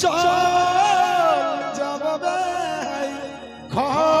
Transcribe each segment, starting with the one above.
চল যাবে ঘর।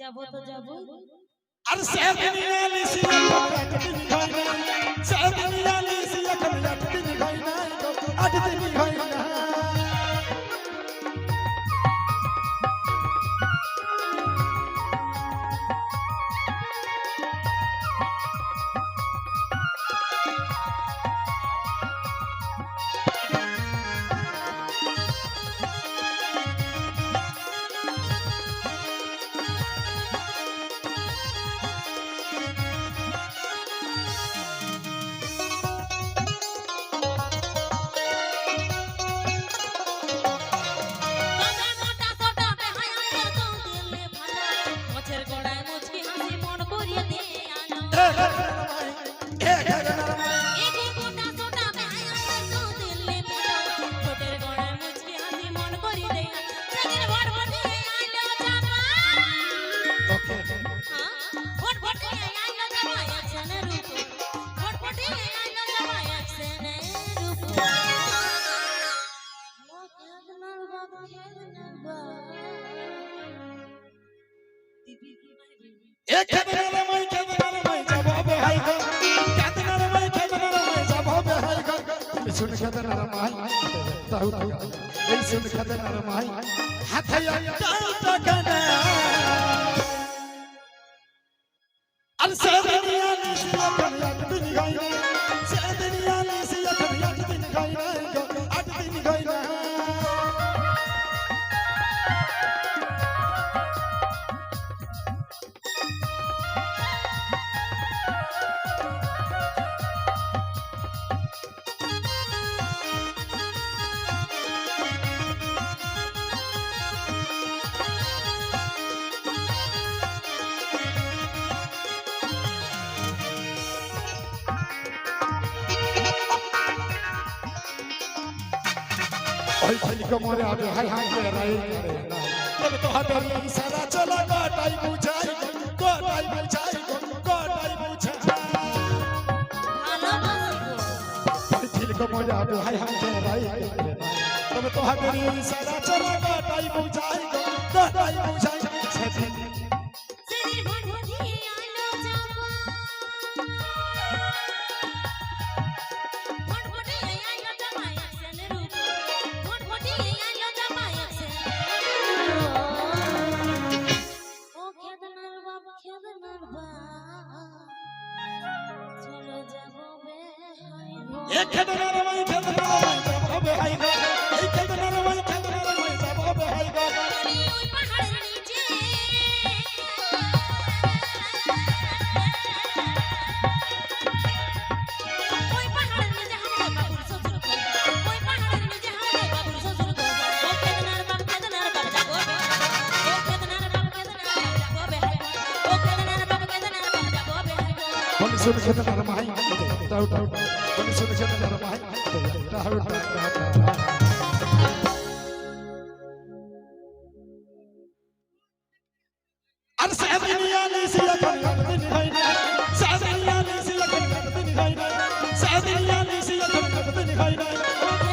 যাব তো যাব আর সব নিরালি সিয়া কত দিন হয় না সব নিরালি সিয়া কত দিন হয় না কত দিন হয় सुन खेदन रमाई ताऊ ताऊ सुन खेदन रमाई हाथया ताऊ तकना Sir ওই ছেলেকে মনে হবে হাই হাই করে নাই তবে তো হাতে ইশারা চলো গটাই বুঝাই গটাই বুঝাই গটাই বুঝাই ওই ছেলেকে মনে হবে হাই হাই করে নাই তবে তো হাতে ইশারা চলো গটাই বুঝাই বুঝাই Yeah, come on. సురక్షిత నరమహై డౌట్ కొన్ని సురక్షిత నరమహై doubt Sadilla, Sadilla, Sadilla, Sadilla, Sadilla, Sadilla, Sadilla, Sadilla,